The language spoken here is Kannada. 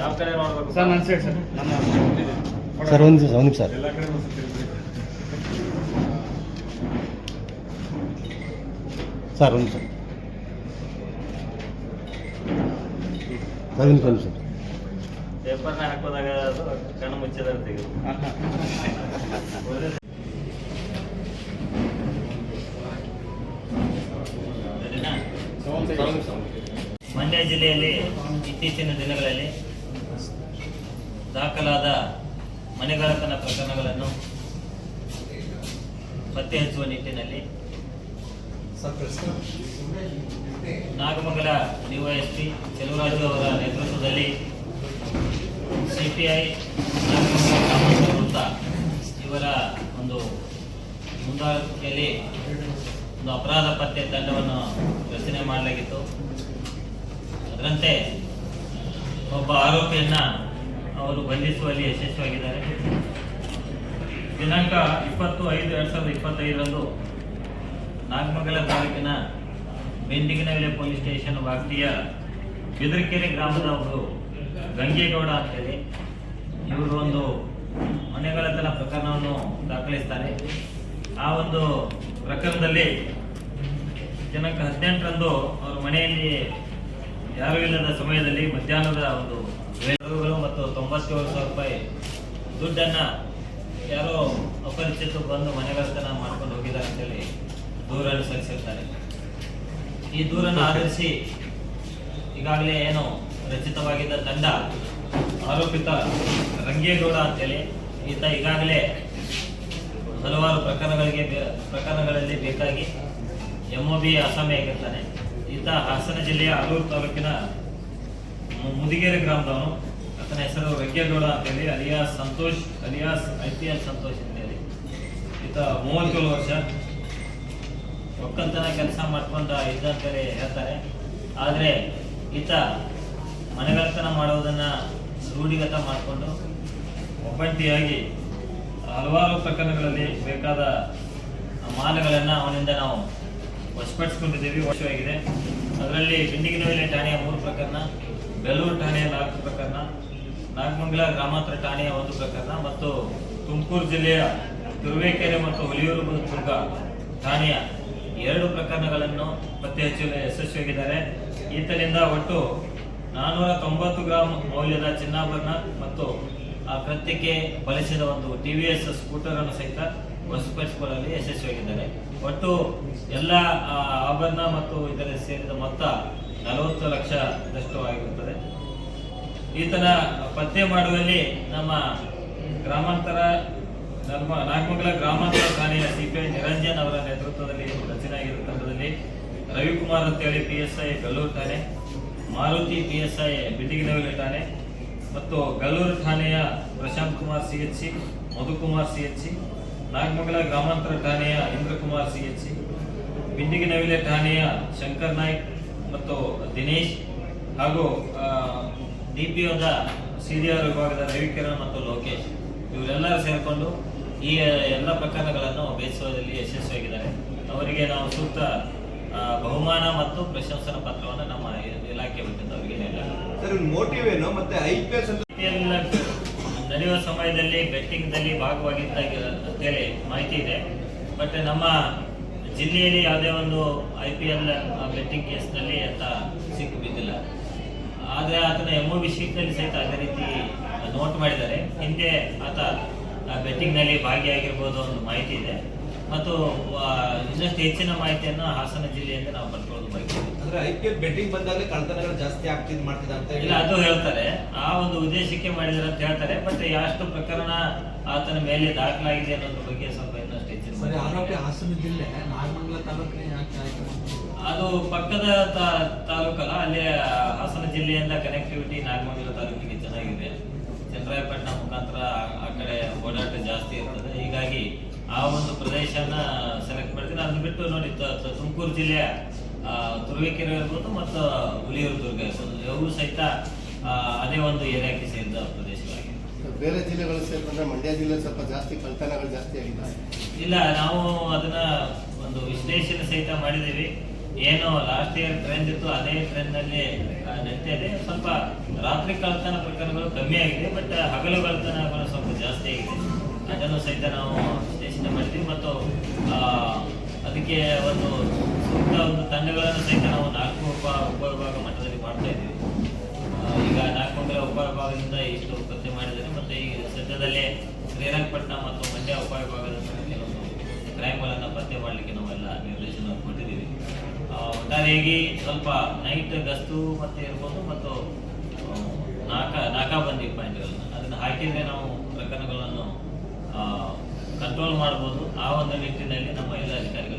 ಯಾವ ಕಡೆ ನೋಡ್ಬೇಕು? ಸರ್ ನನ್ನ ಸೈಡ್ ಸರ್. ನನ್ನ ಸರ್ ಒಂದು ನಿಮಿಷ ಒಂದು ನಿಮಿಷ. ಸರ್ ಎಲ್ಲ ಕಡೆ ಸರ್ ಒಂದು ಸರ್ ಒಂದು ನಿಮಿಷ ಒಂದು ಪೇಪರ್ನ ಹಾಕೋದಾಗ ಅದು ಕಣ್ಣು ಮುಚ್ಚಿದ್ರೆ ತೆಗೆದು? ಮಂಡ್ಯ ಜಿಲ್ಲೆಯಲ್ಲಿ ಇತ್ತೀಚಿನ ದಿನಗಳಲ್ಲಿ ದಾಖಲಾದ ಮನೆಗಳತನ ಪ್ರಕರಣಗಳನ್ನು ಪತ್ತೆ ಹಚ್ಚುವ ನಿಟ್ಟಿನಲ್ಲಿ ನಾಗಮಂಗಲ ಡಿವೈಎಸ್ಪಿ ಚೆಲುವರಾಜು ಅವರ ನೇತೃತ್ವದಲ್ಲಿ ಸಿಪಿಐ ವೃತ್ತ ಇವರ ಒಂದು ಮುಂದಾಳಿಕೆಯಲ್ಲಿ ಒಂದು ಅಪರಾಧ ಪತ್ತೆ ತಂಡವನ್ನು ರಚನೆ ಮಾಡಲಾಗಿತ್ತು. ಅದರಂತೆ ಒಬ್ಬ ಆರೋಪಿಯನ್ನ ಅವರು ಬಂಧಿಸುವಲ್ಲಿ ಯಶಸ್ವಿಯಾಗಿದ್ದಾರೆ. ದಿನಾಂಕ ಇಪ್ಪತ್ತು ಐದು ಎರಡು ಸಾವಿರದ ಇಪ್ಪತ್ತೈದರಂದು ನಾಗಮಂಗಲ ತಾಲೂಕಿನ ಬೆಂಡಿಗಿನವಿಲೆ ಪೊಲೀಸ್ ಸ್ಟೇಷನ್ ವ್ಯಾಪ್ತಿಯ ಬಿದರಕೆರೆ ಗ್ರಾಮದ ಒಬ್ಬರು ಗಂಗೇಗೌಡ ಅಂತೇಳಿ ಇವರು ಒಂದು ಮನೆಗಳತನ ಪ್ರಕರಣವನ್ನು ದಾಖಲಿಸ್ತಾರೆ. ಆ ಒಂದು ಪ್ರಕರಣದಲ್ಲಿ ದಿನಾಂಕ ಹದಿನೆಂಟರಂದು ಅವರ ಮನೆಯಲ್ಲಿ ಯಾರೂ ಇಲ್ಲದ ಸಮಯದಲ್ಲಿ ಮಧ್ಯಾಹ್ನದ ಒಂದು ವೇಳೆಗಳು ಏಳು ಸಾವಿರ ರೂಪಾಯಿ ದುಡ್ಡನ್ನು ಯಾರೋ ಅಪರಿಚಿತ ಬಂದು ಮನೆಗಳತನ ಮಾಡ್ಕೊಂಡು ಹೋಗಿದ್ದಾರೆ ಅಂತೇಳಿ ದೂರನ್ನು ಸಲ್ಲಿಸಿರ್ತಾರೆ. ಈ ದೂರನ್ನು ಆಧರಿಸಿ ಈಗಾಗಲೇ ಏನು ರಚಿತವಾಗಿದ್ದ ತಂಡ ಆರೋಪಿತ ರಂಗೇಗೌಡ ಅಂತೇಳಿ ಈತ ಈಗಾಗಲೇ ಹಲವಾರು ಪ್ರಕರಣಗಳಿಗೆ ಪ್ರಕರಣಗಳಲ್ಲಿ ಬೇಕಾಗಿ ಎಂ ಒ ಬಿ ಅಸಾಮಿಯಾಗಿರ್ತಾನೆ ಈತ ಹಾಸನ ಜಿಲ್ಲೆಯ ಅಲೂರು ತಾಲೂಕಿನ ಮುದಿಗೆರೆ ಗ್ರಾಮದವನು. ಆತನ ಹೆಸರು ರಂಗೇಗೌಡ ಅಂತೇಳಿ. Alias Santosh, alias I P L Santosh ಅಂತೇಳಿ. ಈತ ಮೂವತ್ತೇಳು ವರ್ಷ. ಒಕ್ಕಲ್ತನ ಕೆಲಸ ಮಾಡ್ಕೊಂಡ ಇದ್ದ ಅಂತೇಳಿ ಹೇಳ್ತಾರೆ. ಆದರೆ ಈತ ಮನೆಗಳತನ ಮಾಡುವುದನ್ನ ರೂಢಿಗತ ಮಾಡಿಕೊಂಡು ಒಬ್ಬಂಟಿಯಾಗಿ ಹಲವಾರು ಪ್ರಕರಣಗಳಲ್ಲಿ ಬೇಕಾದ ಮಾಲಗಳನ್ನು ಅವನಿಂದ ನಾವು ವಶಪಡಿಸ್ಕೊಂಡಿದ್ದೀವಿ. ವಶವಾಗಿದೆ. ಅದರಲ್ಲಿ ಬಿಂಡಿಗಿನವಿಲೆ ಠಾಣೆಯ ಮೂರು ಪ್ರಕರಣ ಬೆಲ್ಲೂರು ಠಾಣೆಯ ನಾಲ್ಕು ಪ್ರಕರಣ ನಾಗಮಂಗಲ ಗ್ರಾಮಾಂತರ ಠಾಣೆಯ ಒಂದು ಪ್ರಕರಣ ಮತ್ತು ತುಮಕೂರು ಜಿಲ್ಲೆಯ ತುರುವೇಕೆರೆ ಮತ್ತು ಹುಲಿಯೂರು ದುರ್ಗ ಠಾಣೆಯ ಎರಡು ಪ್ರಕರಣಗಳನ್ನು ಪತ್ತೆ ಹಚ್ಚಲು ಯಶಸ್ವಿಯಾಗಿದ್ದಾರೆ. ಈತನಿಂದ ಒಟ್ಟು ನಾನ್ನೂರ ತೊಂಬತ್ತು ಗ್ರಾಂ ಮೌಲ್ಯದ ಚಿನ್ನಾಭರಣ ಮತ್ತು ಆ ಕೃತ್ಯಕ್ಕೆ ಬಳಸಿದ ಒಂದು ಟಿ ವಿ ಎಸ್ ಸ್ಕೂಟರ್ ಅನ್ನು ಸಹಿತ ವಶಪಡಿಸಿಕೊಳ್ಳಲು ಯಶಸ್ವಿಯಾಗಿದ್ದಾರೆ. ಒಟ್ಟು ಎಲ್ಲ ಆಭರಣ ಮತ್ತು ಇದರ ಸೇರಿದ ಮೊತ್ತ ನಲವತ್ತು ಲಕ್ಷದಷ್ಟು ಆಗಿರುತ್ತದೆ. ಈತನ ಪತ್ತೆ ಮಾಡುವಲ್ಲಿ ನಮ್ಮ ಗ್ರಾಮಾಂತರ ನಮ್ಮ ನಾಗಮಂಗಲ ಗ್ರಾಮಾಂತರ ಠಾಣೆಯ ಸಿಪಿಐ ನಿರಂಜನ್ ಅವರ ನೇತೃತ್ವದಲ್ಲಿ ರಚನೆಯಾಗಿರುವ ತಂಡದಲ್ಲಿ ರವಿಕುಮಾರ್ ಅಂತೇಳಿ ಪಿ ಎಸ್ ಐ ಗಲ್ಲೂರು ಠಾಣೆ, Maruti P S I Bitiginavalli ಠಾಣೆ ಮತ್ತು ಗಲ್ಲೂರು ಠಾಣೆಯ Prashanth Kumar C H C, Madhukumar C H C, Nagamangala ಗ್ರಾಮಾಂತರ ಠಾಣೆಯ Indrakumar C H C Bindiginavile ಠಾಣೆಯ ಶಂಕರ್ ನಾಯ್ಕ್ ಮತ್ತು ದಿನೇಶ್ ಹಾಗೂ ಡಿ ಪಿ ಒದ ವಿಭಾಗದ ರವಿಕಿರಣ್ ಮತ್ತು ಲೋಕೇಶ್ ಇವರೆಲ್ಲರೂ ಸೇರಿಕೊಂಡು ಈ ಎಲ್ಲ ಪ್ರಕರಣಗಳನ್ನು ಬೇಯಿಸುವುದರಲ್ಲಿ ಯಶಸ್ವಿಯಾಗಿದ್ದಾರೆ. ಅವರಿಗೆ ನಾವು ಸೂಕ್ತ ಬಹುಮಾನ ಮತ್ತು ಪ್ರಶಂಸನ ಪತ್ರವನ್ನು ನಮ್ಮ ಇಲಾಖೆ ವತಿಯಿಂದ ಅವರಿಗೆ ನೀಡಲಾಗಿದೆ. ಸರ್ ಮೋಟಿವ್ ಏನು? ಮತ್ತೆ ಐ ಪಿ ಎಸ್ ನಡೆಯುವ ಸಮಯದಲ್ಲಿ ಬೆಟ್ಟಿಂಗ್ದಲ್ಲಿ ಭಾಗವಾಗಿದ್ದ ಅಂತೇಳಿ ಮಾಹಿತಿ ಇದೆ. ಬಟ್ ನಮ್ಮ ಜಿಲ್ಲೆಯಲ್ಲಿ ಯಾವುದೇ ಒಂದು ಐ ಪಿ ಎಲ್ ಬೆಟ್ಟಿಂಗ್ ಕೇಸ್ನಲ್ಲಿ ಅಂತ ಸಿಕ್ಕು ಬಿದ್ದಿಲ್ಲ. ಆದರೆ ಆತನ ಎಂ ಒ ಬಿ ಶೀಟ್ನಲ್ಲಿ ಸಹಿತ ಅದೇ ರೀತಿ ನೋಟ್ ಮಾಡಿದ್ದಾರೆ. ಹಿಂದೆ ಆತ ಬೆಟ್ಟಿಂಗ್ನಲ್ಲಿ ಭಾಗಿಯಾಗಿರ್ಬೋದು ಒಂದು ಮಾಹಿತಿ ಇದೆ. ಮತ್ತು ಇನ್ನಷ್ಟು ಹೆಚ್ಚಿನ ಮಾಹಿತಿಯನ್ನು ಹಾಸನ ಜಿಲ್ಲೆಯಿಂದ ನಾವು ಬರ್ಕೊಳ್ಳೋದು ಬಗ್ಗೆ ಅಂದ್ರೆ ಐ ಪಿ ಎಲ್ ಬೆಟ್ಟಿಂಗ್ ಬಂದಾಗಲೇ ಕಳ್ತನಗಳು ಜಾಸ್ತಿ ಆಗ್ತಿದ್ ಮಾಡ್ತಿದೆ ಅಂತ ಇಲ್ಲ ಅದು ಹೇಳ್ತಾರೆ. ಆ ಒಂದು ಉದ್ದೇಶಕ್ಕೆ ಮಾಡಿದ್ರೆ ಅಂತ ಹೇಳ್ತಾರೆ. ಬಟ್ ಯಾಷ್ಟು ಪ್ರಕರಣ ಆತನ ಮೇಲೆ ದಾಖಲಾಗಿದೆ ಅನ್ನೋದ್ರ ಬಗ್ಗೆ ಸ್ವಲ್ಪ ಇನ್ನಷ್ಟು ಹೆಚ್ಚಿನ ಸರಿ ಮಾಹಿತಿ ಆರೋಪಿ ಹಾಸನ ಜಿಲ್ಲೆ ನಾಗಮಂಗಲ ತಾಲೂಕಿನ ಅದು ಪಕ್ಕದ ತಾಲೂಕಲ್ಲ, ಅಲ್ಲಿ ಹಾಸನ ಜಿಲ್ಲೆಯಿಂದ ಕನೆಕ್ಟಿವಿಟಿ ನಾಗಮಂಗಲ ತಾಲೂಕಿಗೆ ಚೆನ್ನಾಗಿದೆ. ಚಂದ್ರಾಯಪಟ್ಟಣ ಮುಖಾಂತರ ಆ- ಕಡೆ ಓಡಾಟ ಜಾಸ್ತಿ ಇರ್ತದೆ. ಹೀಗಾಗಿ ಆ ಒಂದು ಪ್ರದೇಶನ ಸೆಲೆಕ್ಟ್ ಮಾಡ್ತೀನಿ. ಅದನ್ನ ಬಿಟ್ಟು ನೋಡಿ ತುಮಕೂರು ಜಿಲ್ಲೆಯ ತುರುವೇಕೆರೆ ಇರ್ಬೋದು ಮತ್ತು ಹುಲಿಯೂರು ದುರ್ಗ. ಇರ್ಬೋದು ಇವು ಸಹಿತ ಅದೇ ಒಂದು ಏರಿಯಾಕ್ಕೆ ಸೇರಿದ ಪ್ರದೇಶವಾಗಿದೆ ಬೇರೆ ಜಿಲ್ಲೆಗಳು ಸೇರಿಕೊಂಡ್ರೆ ಮಂಡ್ಯ ಜಿಲ್ಲೆ ಸ್ವಲ್ಪ ಜಾಸ್ತಿ ಕಳ್ತನಗಳು ಜಾಸ್ತಿ ಆಗಿದೆ. ಇಲ್ಲ, ನಾವು ಅದನ್ನ ಒಂದು ವಿಶ್ಲೇಷಣೆ ಸಹಿತ ಮಾಡಿದೀವಿ ಏನು ಲಾಸ್ಟ್ ಇಯರ್ ಟ್ರೆಂಡ್ ಇತ್ತು, ಅದೇ ಟ್ರೆಂಡ್ನಲ್ಲಿ ನಡೀತಾ ಇದೆ. ಸ್ವಲ್ಪ ರಾತ್ರಿ ಕಳ್ತನ ಪ್ರಕರಣಗಳು ಕಮ್ಮಿ ಆಗಿದೆ ಬಟ್ ಹಗಲು ಕಳ್ತನಗಳು ಸ್ವಲ್ಪ ಜಾಸ್ತಿ ಆಗಿದೆ. ಅದನ್ನು ಸಹಿತ ನಾವು ವಿಶ್ಲೇಷಣೆ ಮಾಡಿದ್ವಿ ಮತ್ತು ಅದಕ್ಕೆ ಒಂದು ಸೂಕ್ತ ಒಂದು ತಂಡಗಳನ್ನು ಸಹಿತ ನಾವು ನಾಲ್ಕು ಉಪ, ಉಪವಿಭಾಗ ಮಟ್ಟದಲ್ಲಿ ಮಾಡ್ತಾ ಇದ್ದೀವಿ. ಈಗ ನಾಲ್ಕು ಉಪವಿಭಾಗದಿಂದ ಇಷ್ಟು ಪತ್ತೆ ಮಾಡಿದ್ದಾರೆ ಮತ್ತು ಈ ಸದ್ಯದಲ್ಲೇ ಶ್ರೀರಂಗಪಟ್ಟಣ ಮತ್ತು ಮಂಡ್ಯ ಉಪವಿಭಾಗದ ಕೆಲವೊಂದು ಕ್ರೈಮ್ಗಳನ್ನು ಪತ್ತೆ ಮಾಡಲಿಕ್ಕೆ ನಾವೆಲ್ಲ ನಿರ್ದೇಶನ ಕೊಟ್ಟಿದ್ದೀವಿ. ಆ, ಒಟ್ಟಾರೆಯಾಗಿ ಸ್ವಲ್ಪ ನೈಟ್ ಗಸ್ತು ಮತ್ತೆ ಇರ್ಬೋದು ಮತ್ತು ನಾಕ ನಾಕಾಬಂದಿ ಪಾಯಿಂಟ್ಗಳನ್ನು. ಅದನ್ನು ಹಾಕಿದರೆ ನಾವು ಪ್ರಕರಣಗಳನ್ನು ಕಂಟ್ರೋಲ್ ಮಾಡ್ಬೋದು. ಆ ಒಂದು ನಿಟ್ಟಿನಲ್ಲಿ ನಮ್ಮ ಎಲ್ಲ ಅಧಿಕಾರಿಗಳು